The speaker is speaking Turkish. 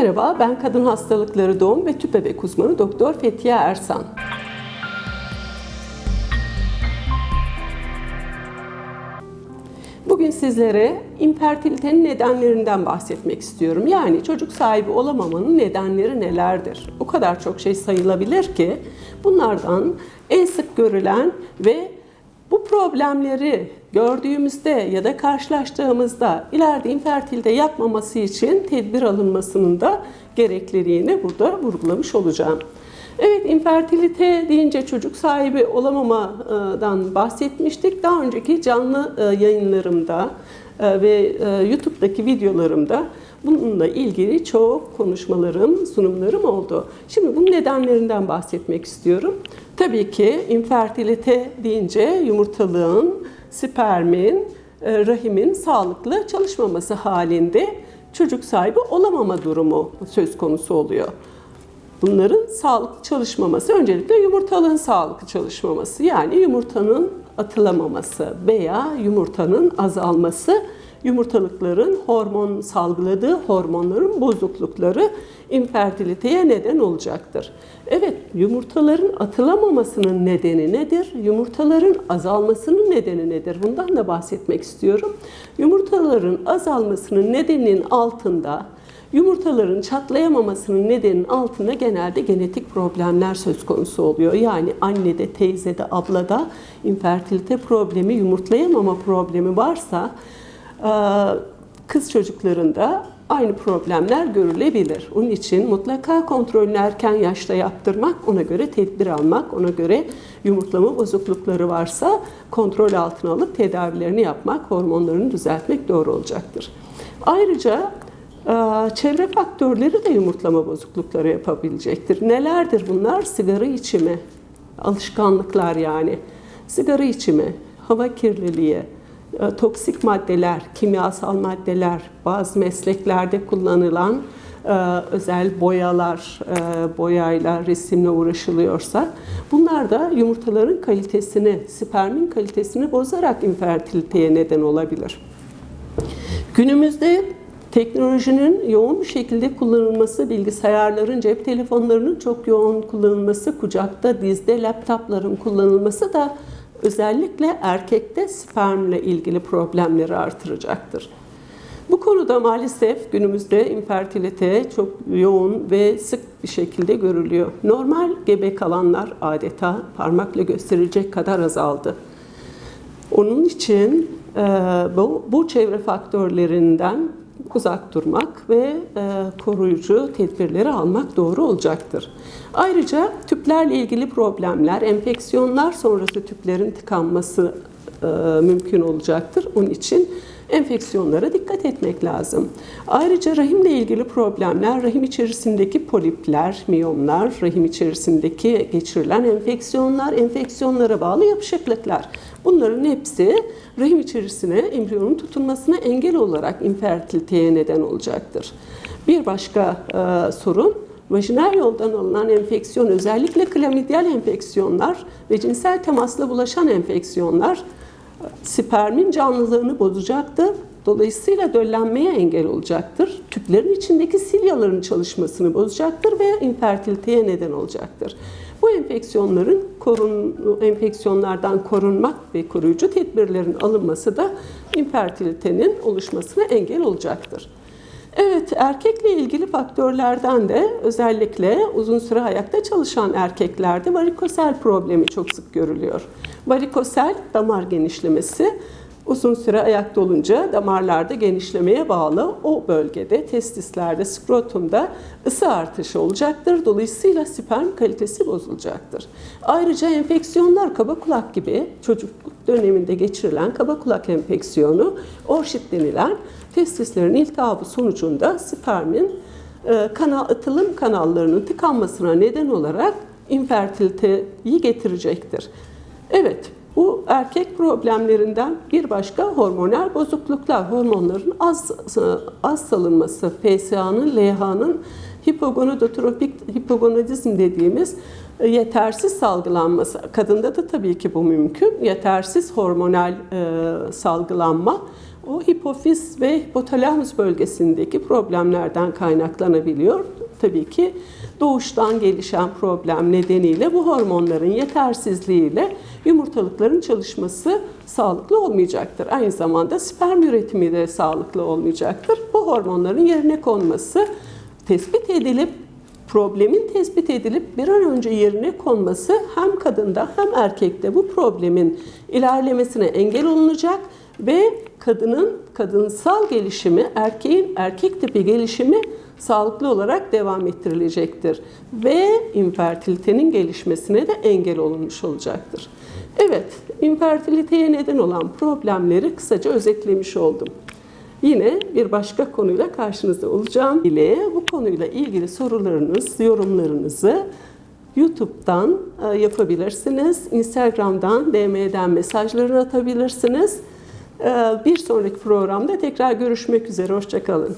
Merhaba, ben kadın hastalıkları doğum ve tüp bebek uzmanı Doktor Fethiye Ersan. Bugün sizlere infertilitenin nedenlerinden bahsetmek istiyorum. Yani çocuk sahibi olamamanın nedenleri nelerdir? O kadar çok şey sayılabilir ki bunlardan en sık görülen ve bu problemleri gördüğümüzde ya da karşılaştığımızda ileride infertilite yapmaması için tedbir alınmasının da gerekliliğini burada vurgulamış olacağım. Evet, infertilite deyince çocuk sahibi olamamadan bahsetmiştik. Daha önceki canlı e, yayınlarımda e, ve e, YouTube'daki videolarımda bununla ilgili çok konuşmalarım, sunumlarım oldu. Şimdi bunun nedenlerinden bahsetmek istiyorum. Tabii ki infertilite deyince yumurtalığın, spermin, rahimin sağlıklı çalışmaması halinde çocuk sahibi olamama durumu söz konusu oluyor. Bunların sağlıklı çalışmaması öncelikle yumurtalığın sağlıklı çalışmaması yani yumurtanın atılamaması veya yumurtanın azalması yumurtalıkların hormon salgıladığı hormonların bozuklukları infertiliteye neden olacaktır. Evet, yumurtaların atılamamasının nedeni nedir? Yumurtaların azalmasının nedeni nedir? Bundan da bahsetmek istiyorum. Yumurtaların azalmasının nedeninin altında Yumurtaların çatlayamamasının nedeninin altında genelde genetik problemler söz konusu oluyor. Yani annede, teyzede, ablada infertilite problemi, yumurtlayamama problemi varsa kız çocuklarında aynı problemler görülebilir. Onun için mutlaka kontrolünü erken yaşta yaptırmak, ona göre tedbir almak, ona göre yumurtlama bozuklukları varsa kontrol altına alıp tedavilerini yapmak, hormonlarını düzeltmek doğru olacaktır. Ayrıca çevre faktörleri de yumurtlama bozuklukları yapabilecektir. Nelerdir bunlar? Sigara içimi, alışkanlıklar yani. Sigara içimi, hava kirliliği, e, toksik maddeler, kimyasal maddeler, bazı mesleklerde kullanılan e, özel boyalar, e, boyayla, resimle uğraşılıyorsa bunlar da yumurtaların kalitesini, spermin kalitesini bozarak infertiliteye neden olabilir. Günümüzde Teknolojinin yoğun bir şekilde kullanılması, bilgisayarların, cep telefonlarının çok yoğun kullanılması, kucakta, dizde laptopların kullanılması da özellikle erkekte spermle ilgili problemleri artıracaktır. Bu konuda maalesef günümüzde infertilite çok yoğun ve sık bir şekilde görülüyor. Normal gebe kalanlar adeta parmakla gösterilecek kadar azaldı. Onun için bu, bu çevre faktörlerinden uzak durmak ve e, koruyucu tedbirleri almak doğru olacaktır. Ayrıca tüplerle ilgili problemler, enfeksiyonlar sonrası tüplerin tıkanması e, mümkün olacaktır. Onun için enfeksiyonlara dikkat etmek lazım. Ayrıca rahimle ilgili problemler, rahim içerisindeki polipler, miyomlar, rahim içerisindeki geçirilen enfeksiyonlar, enfeksiyonlara bağlı yapışıklıklar. Bunların hepsi rahim içerisine embriyonun tutunmasına engel olarak infertiliteye neden olacaktır. Bir başka e, sorun vajinal yoldan alınan enfeksiyon özellikle klamidyal enfeksiyonlar ve cinsel temasla bulaşan enfeksiyonlar spermin canlılığını bozacaktır. Dolayısıyla döllenmeye engel olacaktır. Tüplerin içindeki silyaların çalışmasını bozacaktır ve infertiliteye neden olacaktır. Bu enfeksiyonların korun, enfeksiyonlardan korunmak ve koruyucu tedbirlerin alınması da infertilitenin oluşmasına engel olacaktır. Evet, erkekle ilgili faktörlerden de özellikle uzun süre ayakta çalışan erkeklerde varikosel problemi çok sık görülüyor. Varikosel damar genişlemesi uzun süre ayakta olunca damarlarda genişlemeye bağlı o bölgede testislerde, skrotumda ısı artışı olacaktır. Dolayısıyla sperm kalitesi bozulacaktır. Ayrıca enfeksiyonlar kaba kulak gibi çocukluk döneminde geçirilen kaba kulak enfeksiyonu, orşit denilen testislerin iltihabı sonucunda spermin e, kanal, atılım kanallarının tıkanmasına neden olarak infertiliteyi getirecektir. Evet, bu erkek problemlerinden bir başka hormonal bozukluklar, hormonların az, az salınması, PSA'nın, LH'nın hipogonadotropik hipogonadizm dediğimiz e, yetersiz salgılanması. Kadında da tabii ki bu mümkün. Yetersiz hormonal e, salgılanma o hipofiz ve hipotalamus bölgesindeki problemlerden kaynaklanabiliyor. Tabii ki doğuştan gelişen problem nedeniyle bu hormonların yetersizliğiyle yumurtalıkların çalışması sağlıklı olmayacaktır. Aynı zamanda sperm üretimi de sağlıklı olmayacaktır. Bu hormonların yerine konması tespit edilip problemin tespit edilip bir an önce yerine konması hem kadında hem erkekte bu problemin ilerlemesine engel olunacak ve kadının kadınsal gelişimi, erkeğin erkek tipi gelişimi sağlıklı olarak devam ettirilecektir ve infertilitenin gelişmesine de engel olunmuş olacaktır. Evet, infertiliteye neden olan problemleri kısaca özetlemiş oldum. Yine bir başka konuyla karşınızda olacağım ile bu konuyla ilgili sorularınız, yorumlarınızı YouTube'dan e, yapabilirsiniz. Instagram'dan, DM'den mesajlarını atabilirsiniz. E, Bir sonraki programda tekrar görüşmek üzere. Hoşçakalın.